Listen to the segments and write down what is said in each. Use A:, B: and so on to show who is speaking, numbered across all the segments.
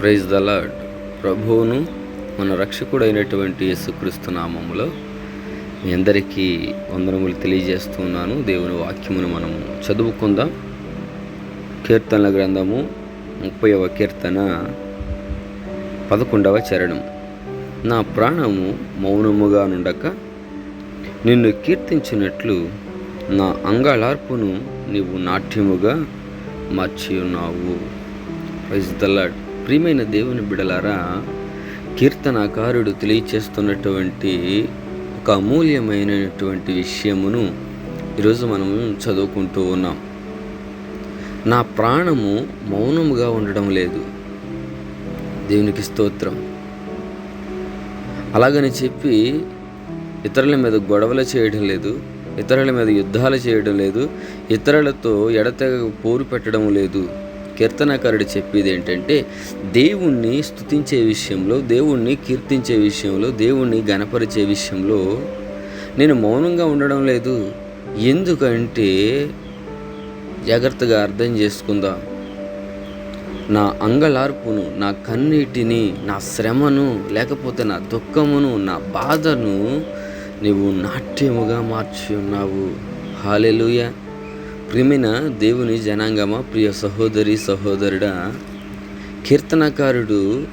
A: Praise the lord ప్రభువును మన రక్షకుడైనటువంటి యేసుక్రీస్తు నామములో మీ అందరికీ వందనములు తెలియజేస్తున్నాను దేవుని వాక్యమును మనము చదువుకుందాం. కీర్తనల గ్రంథము ముప్పైవ కీర్తన పదకొండవ చరణం. నా ప్రాణము మౌనముగా నుండక నిన్ను కీర్తించినట్లు నా అంగళార్పును నీవు నాట్యముగా మార్చి ఉన్నావు ప్రైజ్ ద లాడ్ ప్రియమైన దేవుని బిడలారా కీర్తనాకారుడు తెలియచేస్తున్నటువంటి ఒక అమూల్యమైనటువంటి విషయమును ఈరోజు మనం చదువుకుంటూ ఉన్నాం. నా ప్రాణము మౌనముగా ఉండడం లేదు. దేవునికి స్తోత్రం. అలాగని చెప్పి ఇతరుల మీద గొడవలు చేయడం లేదు ఇతరుల మీద యుద్ధాలు చేయడం లేదు ఇతరులతో ఎడతెగ పోరు పెట్టడం లేదు. కీర్తనకారుడు చెప్పేది ఏంటంటే దేవుణ్ణి స్థుతించే విషయంలో దేవుణ్ణి కీర్తించే విషయంలో దేవుణ్ణి గణపరిచే విషయంలో నేను మౌనంగా ఉండడం లేదు. ఎందుకంటే జాగ్రత్తగా అర్థం చేసుకుందాం. నా అంగలార్పును నా కన్నీటిని నా శ్రమను లేకపోతే నా దుఃఖమును నా బాధను నీవు నాట్యముగా మార్చి ఉన్నావు. హాలెలుయా ప్రిమిన దేవుని జనాంగమ ప్రియ సహోదరి సహోదరుడా కీర్తనకారుడు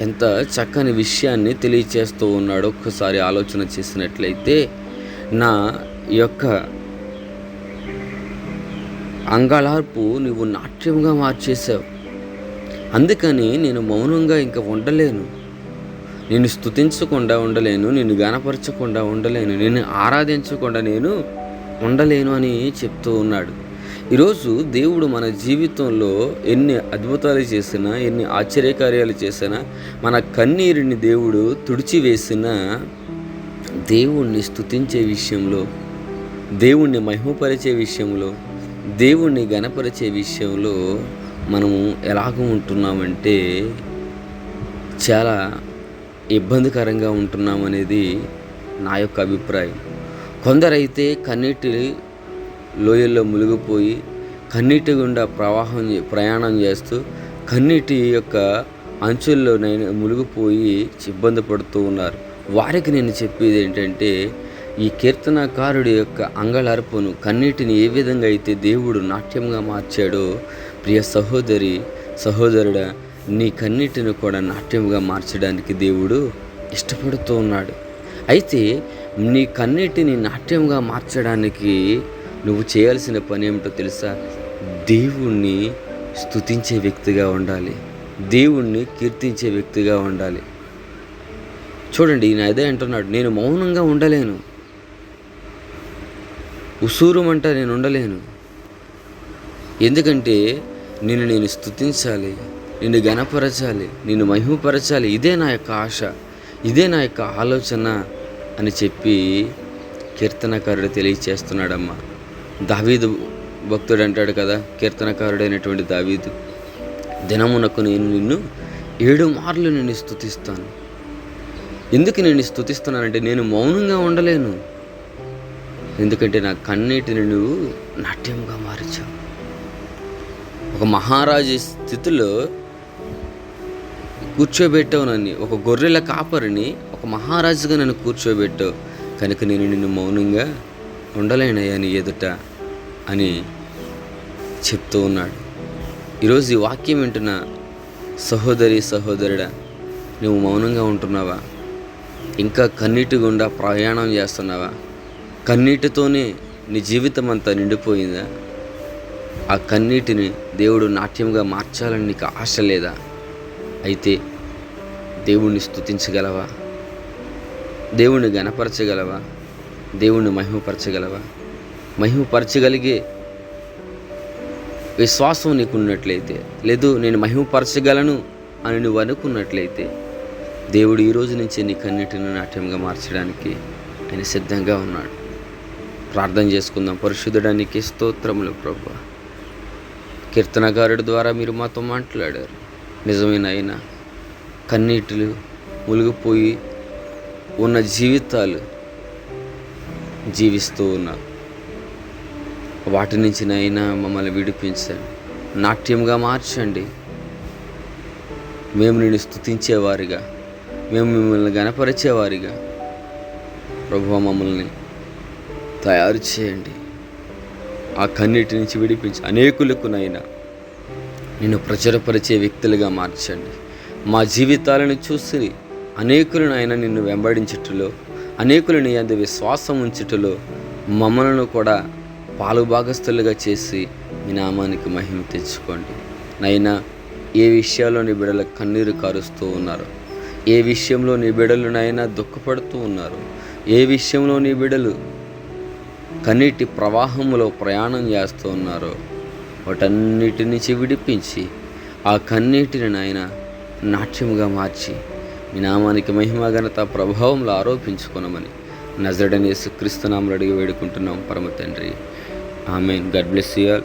A: ఎంత చక్కని విషయాన్ని తెలియచేస్తూ ఉన్నాడో ఒక్కసారి ఆలోచన చేసినట్లయితే నా యొక్క అంగళార్పు నువ్వు నాట్యంగా మార్చేశావు. అందుకని నేను మౌనంగా ఇంకా ఉండలేను. నేను స్తుతించకుండా ఉండలేను నేను గనపరచకుండా ఉండలేను నేను ఆరాధించకుండా నేను ఉండలేను అని చెప్తూ ఉన్నాడు. ఈరోజు దేవుడు మన జీవితంలో ఎన్ని అద్భుతాలు చేసినా ఎన్ని ఆశ్చర్యకార్యాలు చేసినా మన కన్నీరుని దేవుడు తుడిచివేసిన దేవుణ్ణి స్తుతించే విషయంలో దేవుణ్ణి మహిమపరిచే విషయంలో దేవుణ్ణి గణపరిచే విషయంలో మనము ఎలాగ ఉంటున్నామంటే చాలా ఇబ్బందికరంగా ఉంటున్నామనేది నా యొక్క అభిప్రాయం. కొందరైతే కన్నీటి లోయల్లో మునిగిపోయి కన్నీటి గుండా ప్రవాహం చే- ప్రయాణం చేస్తూ కన్నీటి యొక్క అంచుల్లో నేను మునిగిపోయి ఇబ్బంది పడుతూ ఉన్నారు. వారికి నేను చెప్పేది ఏంటంటే ఈ కీర్తనకారుడి యొక్క అంగళర్పును కన్నీటిని ఏ విధంగా అయితే దేవుడు నాట్యంగా మార్చాడో ప్రియ సహోదరి సహోదరుడా నీ కన్నీటిని కూడా నాట్యంగా మార్చడానికి దేవుడు ఇష్టపడుతూ ఉన్నాడు. అయితే నీ కన్నిటిని నాట్యంగా మార్చడానికి నువ్వు చేయాల్సిన పని ఏమిటో తెలుసా? దేవుణ్ణి స్థుతించే వ్యక్తిగా ఉండాలి. దేవుణ్ణి కీర్తించే వ్యక్తిగా ఉండాలి. చూడండి ఈయన అదే అంటున్నాడు నేను మౌనంగా ఉండలేను. ఉసూరుమంట నేను ఉండలేను. ఎందుకంటే నిన్ను నేను స్థుతించాలి నిన్ను ఘనపరచాలి నిన్ను మహిమపరచాలి. ఇదే నా యొక్క ఆశ ఇదే నా యొక్క ఆలోచన. అని చెప్పి కీర్తనకారుడు తెలియచేస్తున్నాడమ్మా. దావీదు భక్తుడు అంటాడు కదా కీర్తనకారుడైనటువంటి దావీదు దినమునకు నేను నిన్ను ఏడు మార్లు నేను స్థుతిస్తాను ఎందుకు నేను స్థుతిస్తున్నానంటే నేను మౌనంగా ఉండలేను. ఎందుకంటే నా కన్నీటిని నువ్వు నాట్యంగా మార్చావు. ఒక మహారాజు స్థితిలో కూర్చోబెట్టావు నన్ను. ఒక గొర్రెల కాపరిని ఒక మహారాజుగా నన్ను కూర్చోబెట్టావు. కనుక నేను నిన్ను మౌనంగా ఉండలేనయ్యా నీ ఎదుట అని చెప్తూ ఉన్నాడు. ఈరోజు ఈ వాక్యం వింటున్న సహోదరి సహోదరుడా నువ్వు మౌనంగా ఉంటున్నావా? ఇంకా కన్నీటి గుండా ప్రయాణం చేస్తున్నావా? కన్నీటితోనే నీ జీవితం అంతా నిండిపోయిందా? ఆ కన్నీటిని దేవుడు నాట్యంగా మార్చాలని నీకు ఆశ లేదా? అయితే దేవుణ్ణి స్తుతించగలవా? దేవుణ్ణి గణపరచగలవా దేవుణ్ణి మహిమపరచగలవా? మహిమపరచగలిగే విశ్వాసం నీకు ఉన్నట్లయితే లేదు నేను మహిమపరచగలను అని నువ్వు అనుకున్నట్లయితే దేవుడు ఈ రోజు నుంచి నీ కన్నిటిని నాట్యంగా మార్చడానికి ఆయన సిద్ధంగా ఉన్నాడు. ప్రార్థన చేసుకుందాం. పరిశుద్ధడానికి స్తోత్రములు ప్రభు. కీర్తనకారుడి ద్వారా మీరు మాతో మాట్లాడారు. నిజమైన అయినా కన్నీటిలు మునిగిపోయి ఉన్న జీవితాలు జీవిస్తూ ఉన్నారు వాటి నుంచి నైనా మమ్మల్ని విడిపించండి. నాట్యంగా మార్చండి. మేము నిన్ను స్థుతించేవారిగా మేము మిమ్మల్ని గనపరిచేవారిగా ప్రభు మమ్మల్ని తయారు చేయండి. ఆ కన్నీటి నుంచి విడిపించి అనేకులకు నైనా నిన్ను ప్రచురపరిచే వ్యక్తులుగా మార్చండి. మా జీవితాలను చూసి అనేకులను ఆయన నిన్ను వెంబడించుటలో అనేకులని అందు విశ్వాసం ఉంచుటలో మమ్మలను కూడా పాలు భాగస్థులుగా చేసి మీ నామానికి మహిమ తెచ్చుకోండి. నైనా ఏ విషయాల్లో నీ బిడ్డల కన్నీరు కారుస్తూ ఉన్నారు ఏ విషయంలో నీ బిడ్డలు నైనా దుఃఖపడుతూ ఉన్నారు ఏ విషయంలో నీ బిడ్డలు కన్నీటి ప్రవాహంలో ప్రయాణం చేస్తూ ఉన్నారో వాటన్నిటి నుంచి విడిపించి ఆ కన్నీటిని నాయన నాట్యముగా మార్చి మీ నామానికి మహిమ ఘనత ప్రభావంలో ఆరోపించుకున్నామని నజడని యేసుక్రీస్తు నామలు అడిగి వేడుకుంటున్నాం. పరమ తండ్రి. ఆమె గడ్ బ్లెస్ యూ